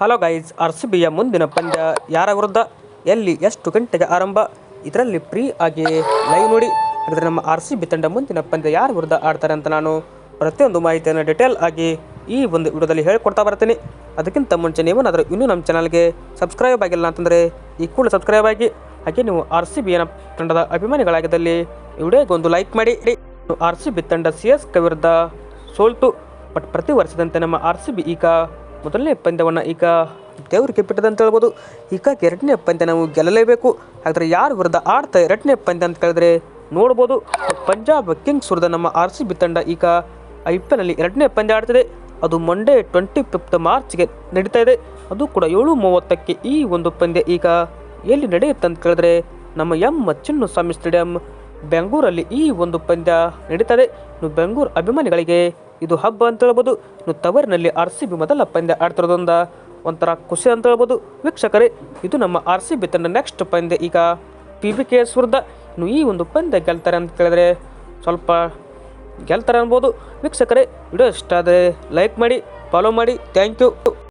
Hello guys R C ಬಿಯ ಮುಂದಿನ ಪಂದ್ಯ ಯಾರ ವಿರುದ್ಧ? ಎಲ್ಲಿ ಎಷ್ಟು ಗಂಟೆಗೆ ಆರಂಭ? ಇದರಲ್ಲಿ ಫ್ರೀ ಆಗಿ ಲೈವ್ ನೋಡಿ. ಅಂದರೆ ನಮ್ಮ ಆರ್ ಸಿ ಬಿ ತಂಡ ಮುಂದಿನ ಪಂದ್ಯ ಯಾರ ವಿರುದ್ಧ ಆಡ್ತಾರೆ ಅಂತ ನಾನು ಪ್ರತಿಯೊಂದು ಮಾಹಿತಿಯನ್ನು ಡಿಟೇಲ್ ಆಗಿ ಈ ಒಂದು ವಿಡಿಯೋದಲ್ಲಿ ಹೇಳ್ಕೊಡ್ತಾ ಬರ್ತೀನಿ. ಅದಕ್ಕಿಂತ ಮುಂಚೆ ನೀವೇನಾದರೂ ಇನ್ನೂ ನಮ್ಮ ಚಾನಲ್ಗೆ ಸಬ್ಸ್ಕ್ರೈಬ್ ಆಗಿಲ್ಲ ಅಂತಂದರೆ ಈ ಕೂಡ ಸಬ್ಸ್ಕ್ರೈಬ್ ಆಗಿ. ಹಾಗೆ ನೀವು ಆರ್ ಸಿ ಬಿಯ ತಂಡದ ಅಭಿಮಾನಿಗಳಾಗಿದ್ದಲ್ಲಿ ವಿಡಿಯೋಗೆ ಒಂದು ಲೈಕ್ ಮಾಡಿ. ಆರ್ ಸಿ ಬಿ ತಂಡ ಸಿ ಎಸ್ ಕೆ ವಿರುದ್ಧ ಸೋಲ್ತು. ಬಟ್ ಪ್ರತಿ ವರ್ಷದಂತೆ ನಮ್ಮ ಆರ್ ಸಿ ಬಿ ಈಗ ಮೊದಲನೇ ಪಂದ್ಯವನ್ನು ಈಗ ದೇವರಿಗೆ ಬಿಟ್ಟದಂತ ಹೇಳ್ಬೋದು. ಈಗ ಎರಡನೇ ಪಂದ್ಯ ನಾವು ಗೆಲ್ಲಲೇಬೇಕು. ಆದರೆ ಯಾರು ವಿರುದ್ಧ ಆಡ್ತಾ ಎರಡನೇ ಪಂದ್ಯ ಅಂತ ಕೇಳಿದ್ರೆ ನೋಡ್ಬೋದು. ಪಂಜಾಬ್ ಕಿಂಗ್ಸ್ ವಿರುದ್ಧ ನಮ್ಮ ಆರ್ ಸಿ ಬಿ ತಂಡ ಈಗ ಐ ಪಿ ಎಲ್ನಲ್ಲಿ ಎರಡನೇ ಪಂದ್ಯ ಆಡ್ತಿದೆ. ಅದು ಮಂಡೇ ಟ್ವೆಂಟಿ ಫಿಫ್ತ್ ಮಾರ್ಚ್ಗೆ ನಡೀತಾ ಇದೆ. ಅದು ಕೂಡ ಏಳು ಮೂವತ್ತಕ್ಕೆ ಈ ಒಂದು ಪಂದ್ಯ ಈಗ ಎಲ್ಲಿ ನಡೆಯುತ್ತೆ ಅಂತ ಕೇಳಿದ್ರೆ ನಮ್ಮ ಎಂ ಚಿನ್ನಸ್ವಾಮಿ ಸ್ಟೇಡಿಯಂ ಬೆಂಗಳೂರಲ್ಲಿ ಈ ಒಂದು ಪಂದ್ಯ ನಡೀತದೆ ಇನ್ನು ಬೆಂಗಳೂರು ಅಭಿಮಾನಿಗಳಿಗೆ ಇದು ಹಬ್ಬ ಅಂತ ಹೇಳ್ಬೋದು. ಇನ್ನು ತವರಿನಲ್ಲಿ ಆರ್ ಸಿ ಬಿ ಮೊದಲ ಪಂದ್ಯ ಆಡ್ತಿರೋದೊಂದ ಒಂಥರ ಖುಷಿ ಅಂತ ಹೇಳ್ಬೋದು. ವೀಕ್ಷಕರೇ, ಇದು ನಮ್ಮ ಆರ್ ಸಿ ಬಿ ತಂಡ ನೆಕ್ಸ್ಟ್ ಪಂದ್ಯ ಈಗ ಪಿ ಬಿ ಕೆ ಎಸ್ ವಿರುದ್ಧ ಇನ್ನು ಈ ಒಂದು ಪಂದ್ಯ ಗೆಲ್ತಾರೆ ಅಂತ ಕೇಳಿದ್ರೆ ಸ್ವಲ್ಪ ಗೆಲ್ತಾರೆ ಅನ್ಬೋದು. ವೀಕ್ಷಕರೇ, ವಿಡಿಯೋ ಇಷ್ಟ ಆದರೆ ಲೈಕ್ ಮಾಡಿ ಫಾಲೋ ಮಾಡಿ. Thank you